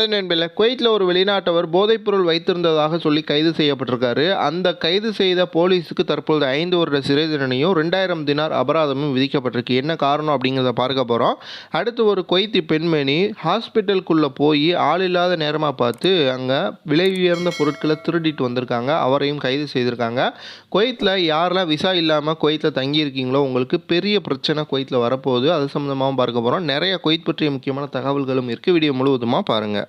அடுத்த என்பதில் குவைத்தில் ஒரு வெளிநாட்டவர் போதைப்பொருள் வைத்திருந்ததாக சொல்லி கைது செய்யப்பட்டிருக்காரு. அந்த கைது செய்த போலீஸுக்கு தற்பொழுது ஐந்து வருட சிறை தண்டனையும் ரெண்டாயிரம் தினார் அபராதமும் விதிக்கப்பட்டிருக்கு. என்ன காரணம் அப்படிங்கிறத பார்க்க போகிறோம் அடுத்து ஒரு குவைத்தி பெண்மணி ஹாஸ்பிட்டலுக்குள்ளே போய் ஆள் இல்லாத நேரமாக பார்த்து அங்கே விலை உயர்ந்த பொருட்களை திருடிட்டு வந்திருக்காங்க. அவரையும் கைது செய்திருக்காங்க. குவைத்தில் யாரெல்லாம் விசா இல்லாமல் குவைத்தில் தங்கியிருக்கீங்களோ உங்களுக்கு பெரிய பிரச்சனை குவைத்தில் வரப்போகுது. அது சம்மந்தமாகவும் பார்க்க போகிறோம் நிறைய குவைத் பற்றிய முக்கியமான தகவல்களும் இருக்குது வீடியோ முழுவதுமாக பாருங்கள்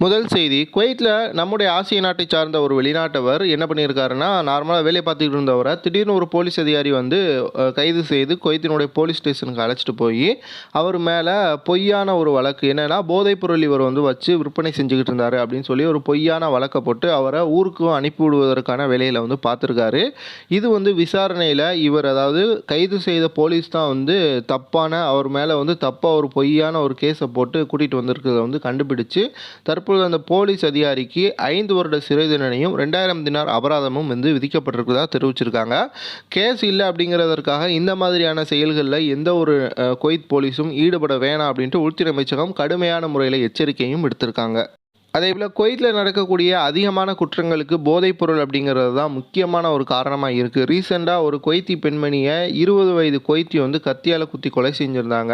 முதல் செய்தி குவைத்தில் நம்முடைய ஆசிய நாட்டை சார்ந்த ஒரு வெளிநாட்டவர் என்ன பண்ணியிருக்காருன்னா நார்மலாக வேலை பார்த்துக்கிட்டு இருந்தவரை திடீர்னு ஒரு போலீஸ் அதிகாரி வந்து கைது செய்து குவைத்தினுடைய போலீஸ் ஸ்டேஷனுக்கு அழைச்சிட்டு போய் அவர் மேலே பொய்யான ஒரு வழக்கு என்னென்னா போதைப் பொருள் இவர் வந்து வச்சு விற்பனை செஞ்சுக்கிட்டு இருந்தார் அப்படின்னு சொல்லி ஒரு பொய்யான வழக்கை போட்டு அவரை ஊருக்கும் அனுப்பி விடுவதற்கான வேலையில் வந்து பார்த்துருக்காரு. இது வந்து விசாரணையில் இவர் அதாவது கைது செய்த போலீஸ் தான் வந்து தப்பான அவர் மேலே வந்து தப்பாக ஒரு பொய்யான ஒரு கேஸை போட்டு கூட்டிகிட்டு வந்திருக்கிறத வந்து கண்டுபிடிச்சு தற்பொழுது அந்த போலீஸ் அதிகாரிக்கு ஐந்து வருட சிறை தண்டனையும் ரெண்டாயிரம் தினார் அபராதமும் வந்து விதிக்கப்பட்டிருக்கிறதா தெரிவிச்சிருக்காங்க. கேஸ் இல்லை அப்படிங்கிறதற்காக இந்த மாதிரியான செயல்களில் எந்த ஒரு அஹ், குவைத் போலீஸும் ஈடுபட வேணாம் அப்படின்ட்டு உள்துறை அமைச்சகம் கடுமையான முறையில் எச்சரிக்கையும் எடுத்திருக்காங்க அதே போல் குவைத்தில் நடக்கக்கூடிய அதிகமான குற்றங்களுக்கு போதைப் பொருள் அப்படிங்கிறது தான் முக்கியமான ஒரு காரணமாக இருக்குது ரீசெண்டாக ஒரு கொய்த்தி பெண்மணியை இருபது வயது கொய்த்தி வந்து கத்தியால் குத்தி கொலை செஞ்சுருந்தாங்க.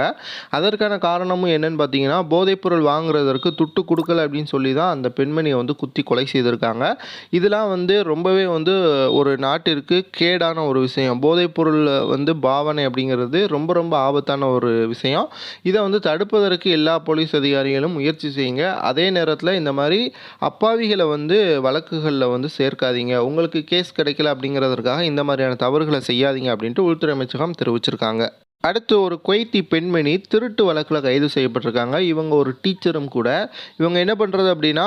அதற்கான காரணமும் என்னென்னு பார்த்தீங்கன்னா போதைப் பொருள் வாங்குறதற்கு துட்டு கொடுக்கல அப்படின்னு சொல்லி தான் அந்த பெண்மணியை வந்து குத்தி கொலை செய்திருக்காங்க. இதெல்லாம் வந்து ரொம்பவே வந்து ஒரு நாட்டிற்கு கேடான ஒரு விஷயம். போதைப் பொருள் வந்து பாவனை அப்படிங்கிறது ரொம்ப ரொம்ப ஆபத்தான ஒரு விஷயம். இதை வந்து தடுப்பதற்கு எல்லா போலீஸ் அதிகாரிகளும் முயற்சி செய்யுங்க. அதே நேரத்தில் இந்த மாதிரி அப்பாவிகளை வந்து வழக்குகளில் வந்து சேர்க்காதீங்க. உங்களுக்கு கேஸ் கிடைக்கல அப்படிங்கிறதுக்காக இந்த மாதிரியான தவறுகளை செய்யாதீங்க அப்படின்ட்டு உள்துறை அமைச்சகம் தெரிவிச்சிருக்காங்க. அடுத்து ஒரு குவைத்தி பெண்மணி திருட்டு வழக்கில் கைது செய்யப்பட்டிருக்காங்க. இவங்க ஒரு டீச்சரும் கூட. இவங்க என்ன பண்ணுறது அப்படின்னா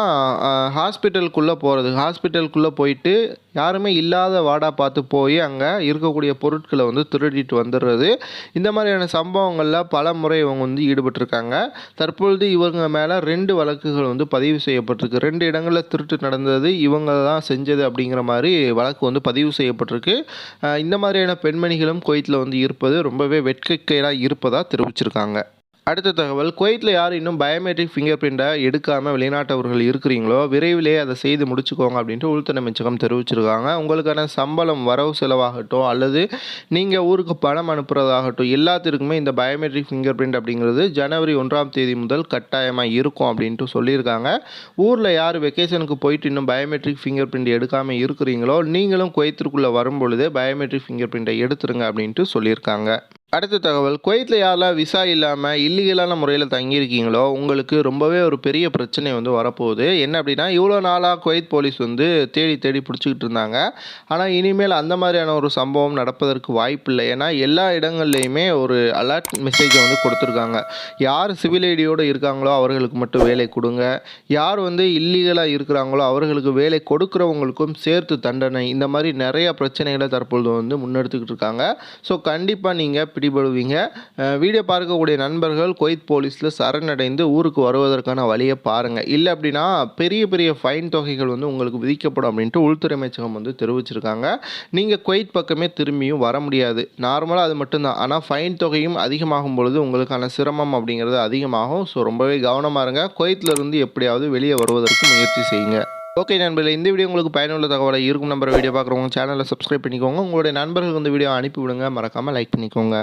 ஹாஸ்பிட்டலுக்குள்ளே போகிறது ஹாஸ்பிட்டலுக்குள்ளே போயிட்டு யாருமே இல்லாத வாடா பார்த்து போய் அங்கே இருக்கக்கூடிய பொருட்களை வந்து திருடிட்டு வந்துடுறது. இந்த மாதிரியான சம்பவங்களில் பல முறை இவங்க வந்து ஈடுபட்டிருக்காங்க. தற்பொழுது இவங்க மேலே ரெண்டு வழக்குகள் வந்து பதிவு செய்யப்பட்டிருக்கு. ரெண்டு இடங்களில் திருட்டு நடந்தது இவங்க தான் செஞ்சது அப்படிங்கிற மாதிரி வழக்கு வந்து பதிவு செய்யப்பட்டிருக்கு. இந்த மாதிரியான பெண்மணிகளும் குவைத்தில் வந்து இருப்பது ரொம்பவே வெட்கக்கேடாக இருப்பதாக தெரிவிச்சிருக்காங்க. அடுத்த தகவல் குவைத்தில் யார் இன்னும் பயோமெட்ரிக் ஃபிங்கர் பிரிண்ட்டை எடுக்காமல் வெளிநாட்டவர்கள் இருக்கிறீங்களோ விரைவிலே அதை செய்து முடிச்சுக்கோங்க அப்படின்ட்டு உள்துறை அமைச்சகம் தெரிவிச்சிருக்காங்க. உங்களுக்கான சம்பளம் வரவு செலவாகட்டும் அல்லது நீங்கள் ஊருக்கு பணம் அனுப்புகிறதாகட்டும் எல்லாத்திற்குமே இந்த பயோமெட்ரிக் ஃபிங்கர் பிரிண்ட் அப்படிங்கிறது ஜனவரி ஒன்றாம் தேதி முதல் கட்டாயமாக இருக்கும் அப்படின்ட்டு சொல்லியிருக்காங்க. ஊரில் யார் வெக்கேஷனுக்கு போயிட்டு இன்னும் பயோமெட்ரிக் ஃபிங்கர் பிரிண்ட் எடுக்காமல் இருக்கிறீங்களோ நீங்களும் குவைத்திற்குள்ளே வரும் பொழுது பயோமெட்ரிக் ஃபிங்கர் பிரிண்டை எடுத்துருங்க அப்படின்ட்டு சொல்லியிருக்காங்க. அடுத்த தகவல் குவைத்தில் யாரெல்லாம் விசா இல்லாமல் இல்லீகலான முறையில் தங்கியிருக்கீங்களோ உங்களுக்கு ரொம்பவே ஒரு பெரிய பிரச்சனை வந்து வரப்போகுது. என்ன அப்படின்னா இவ்வளோ நாளாக குவைத் போலீஸ் வந்து தேடி தேடி பிடிச்சிக்கிட்டு இருந்தாங்க. ஆனால் இனிமேல் அந்த மாதிரியான ஒரு சம்பவம் நடப்பதற்கு வாய்ப்பில்லை ஏன்னா எல்லா இடங்கள்லையுமே ஒரு அலர்ட் மெசேஜை வந்து கொடுத்துருக்காங்க. யார் சிவில் ஐடியோடு இருக்காங்களோ அவர்களுக்கு மட்டும் வேலை கொடுங்க. யார் வந்து இல்லீகலாக இருக்கிறாங்களோ அவர்களுக்கு வேலை கொடுக்குறவங்களுக்கும் சேர்த்து தண்டனை. இந்த மாதிரி நிறைய பிரச்சனைகளை தற்பொழுது வந்து முன்னெடுத்துக்கிட்டு இருக்காங்க. ஸோ கண்டிப்பாக நீங்கள் பிடிபடுவீங்க. வீடியோ பார்க்கக்கூடிய நண்பர்கள் குவைத் போலீஸில் சரணடைந்து ஊருக்கு வருவதற்கான வழியை பாருங்கள் இல்லை அப்படின்னா பெரிய பெரிய ஃபைன் தொகைகள் வந்து உங்களுக்கு விதிக்கப்படும் அப்படின்ட்டு உள்துறை அமைச்சகம் வந்து தெரிவிச்சிருக்காங்க. நீங்கள் குவைத் பக்கமே திரும்பியும் வர முடியாது. நார்மலாக அது மட்டும்தான். ஆனால் ஃபைன் தொகையும் அதிகமாகும் பொழுது உங்களுக்கான சிரமம் அப்படிங்கிறது அதிகமாகும். ஸோ ரொம்பவே கவனமாக இருங்க. குவைத்தில் எப்படியாவது வெளியே வருவதற்கு முயற்சி செய்யுங்க. ஓகே நண்பர்களே இந்த வீடியோ உங்களுக்கு பயனுள்ள தகவலை இருக்கும் நம்பர் வீடியோ பார்க்குறவங்க சேனலை சப்ஸ்கிரைப் பண்ணிக்கோங்க. உங்களுடைய நண்பர்களுக்கு இந்த வீடியோ அனுப்பி விடுங்க மறக்காமல் லைக் பண்ணிக்கோங்க.